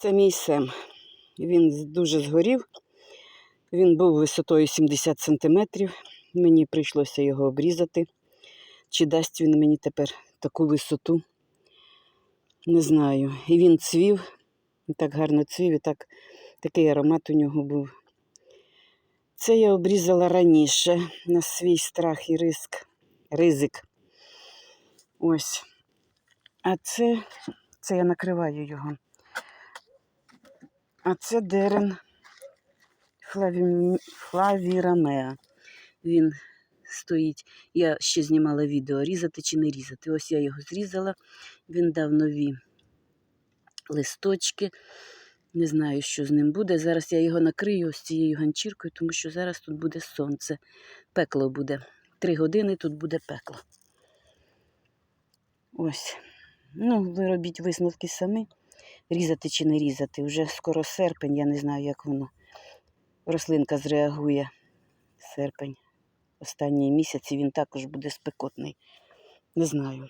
Це мій сем. Він дуже згорів. Він був висотою 70 сантиметрів. Мені прийшлося його обрізати. Чи дасть він мені тепер таку висоту? Не знаю. І він цвів, і так гарно цвів, і так, такий аромат у нього був. Це я обрізала раніше на свій страх і риск, ризик. Ось. А це, це я накриваю його. А це дерен флаві... флавірамеа. Він стоїть. Я ще знімала відео, різати чи не різати. Ось я його зрізала. Він дав нові листочки. Не знаю, що з ним буде. Зараз я його накрию ось цією ганчіркою, тому що зараз тут буде сонце. Пекло буде. Три години тут буде пекло. Ось. Ну, ви робіть висновки самі. Різати чи не різати. Вже скоро серпень, я не знаю, як воно. Рослинка зреагує. Серпень. Останні місяці він також буде спекотний. Не знаю.